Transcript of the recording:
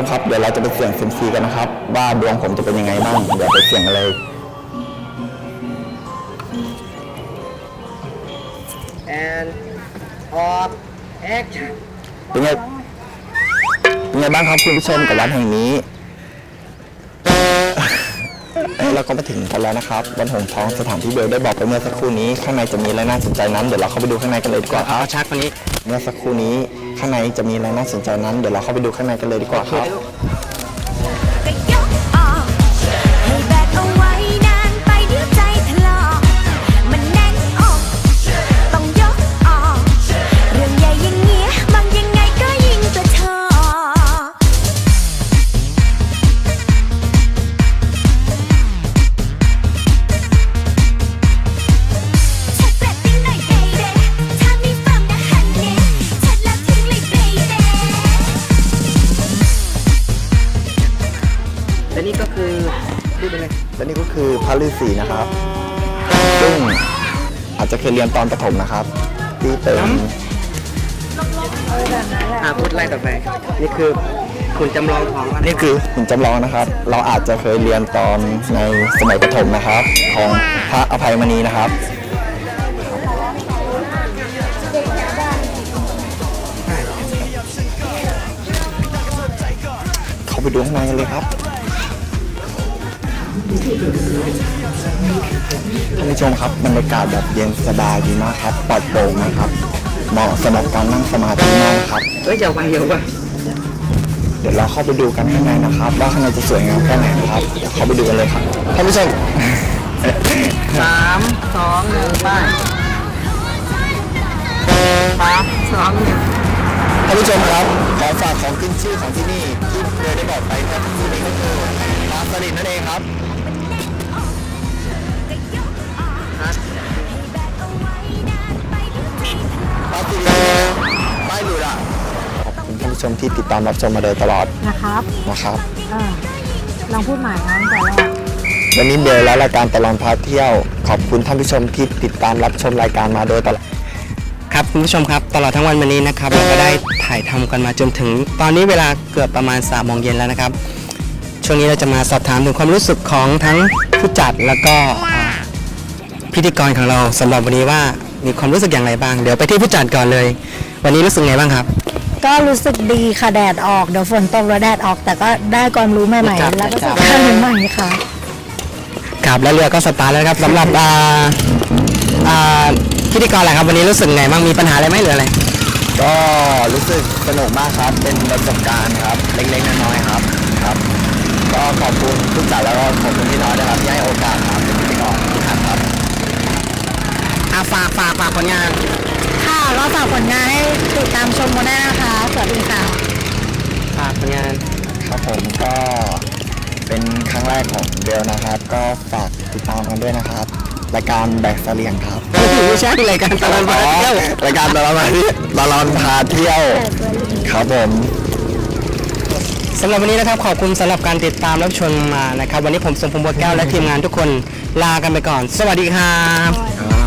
มครับเดี๋ยวเราจะไปเสี่ยงเซยมซีกันนะครับ ว่าดวงผมจะเป็นยังไงบ้างเดี๋ยวไปเสี่ยงกันเลย and of action เป็นไงเป็นไงบ้างครับคุณผู้ชมกับวัดแห่งนี้ เอ้ยเราก็มาถึงกันแล้วนะครับวันหงส์ทองสถานที่เบลได้บอกไปเมื่อสักครู่นี้ ข้างในจะมีอะไรน่าสนใจนั้นเดี๋ยวเราเข้าไปดูข้างในกันเลยดีกว่าครับเอาชักคนนี้ เมื่อสักครู่นี้ข้างในจะมีอะไรน่าสนใจนั้นเดี๋ยวเราเข้าไปดูข้างในกันเลยดีกว่าครับ คือพูดไปเลยและนี่ก็คือพระฤาษีนะครับ ซึ่งอาจจะเคยเรียนตอนประถมนะครับ ที่เป็นอ่าพูดไล่ต่อไป นี่คือคุณจำลองของอะไรนี่คือหุ่นจำลองนะครับ เราอาจจะเคยเรียนตอนในสมัยประถมนะครับ ของพระอภัยมณีนะครับ เข้าไปดูข้างในกันเลยครับ ท่านผู้ชมครับบรรยากาศแบบเย็นสบายดีมากครับปลอดโปร่งนะครับเหมาะสำหรับการนั่งสมาธิมากนะครับเฮ้ยอย่าไปอย่าไปเดี๋ยวเราเข้าไปดูกันข้างในนะครับ ว่าข้างในจะสวยงามแค่ไหนนะครับเดี๋ยวเข้าไปดูกันเลยครับท่านผู้ชมสามสองหนึ่งไปสามสองหนึ่งท่านผู้ชมครับขอฝากของขึ้นชื่อของที่นี่ที่เคยได้บอกไปเมื่อสักครู่นี้ก็คือปลา สลิดนั่นเองครับปลาสลิดไม่หลุดอะขอบคุณท่านผู้ชมที่ติดตามรับชมมาโดยตลอดนะครับนะครับอ่าลองพูดใหม่นะตั้งแต่แรก วันนี้เบลและรายการตลอดพาเที่ยว ขอบคุณท่านผู้ชมที่ติดตามรับชมรายการมาโดยตลอด ครับคุณผู้ชมครับตลอดทั้งวันวันนี้นะครับเราก็ได้ถ่ายทำกันมาจนถึง ตอนนี้เวลาเกือบประมาณ3ามโมงเย็นแล้วนะครับ ช่วงนี้เราจะมาสอบถามถึงความรู้สึกของทั้งผู้จัดแล้วก็อ่าพิธีกรของเราสำหรับวันนี้ว่ามีความรู้สึกอย่างไรบ้าง เดี๋ยวไปที่ผู้จัดก่อนเลย วันนี้รู้สึกไงบ้างครับ ก็รู้สึกดีค่ะแดดออกเดี๋ยวฝนตกแล้วแดดออก แต่ก็ได้ความรู้ใหม่ครับๆแล้วก็ครัสบการณ์ใหม่ๆค่ะ ครับแล้วเรือก็สตาร์ทแล้วครับสำหรับอ่าอ่าพิธีกรแหละครับวันนี้รู้สึกไงบ้างมีปัญหาอะไรไหมหรืออะไรก็รู้สึกสนุกมากครับ เป็นประสบการณ์ครับ เล็กๆน้อยๆครับ ครับ ก็ขอบคุณผู้จัดแล้วก็ขอบคุณพี่น้อยนะครับที่ให้โอกาสครับเป็นพิธีกรทุกท่านครับอาฝากฝากฝากผลงาน ค่ะก็ฝากผลงานให้ติดตามชมโมนานะคะสวัสดีค่ะ ฝากผลงาน ครับผมก็เป็นครั้งแรกของเบลนะครับ ก็ฝากติดตามกันด้วยนะครับรายการแบกเสลียงครับไม่ใช่รายการตลอดมาเที่ยวรายการตลอดมาที่ตลอดพาเที่ยวครับผม สำหรับวันนี้นะครับขอบคุณสำหรับการติดตามรับชมมานะครับ วันนี้ผมสมพงษ์บัวแก้วและทีมงานทุกคนลากันไปก่อน สวัสดีครับครับ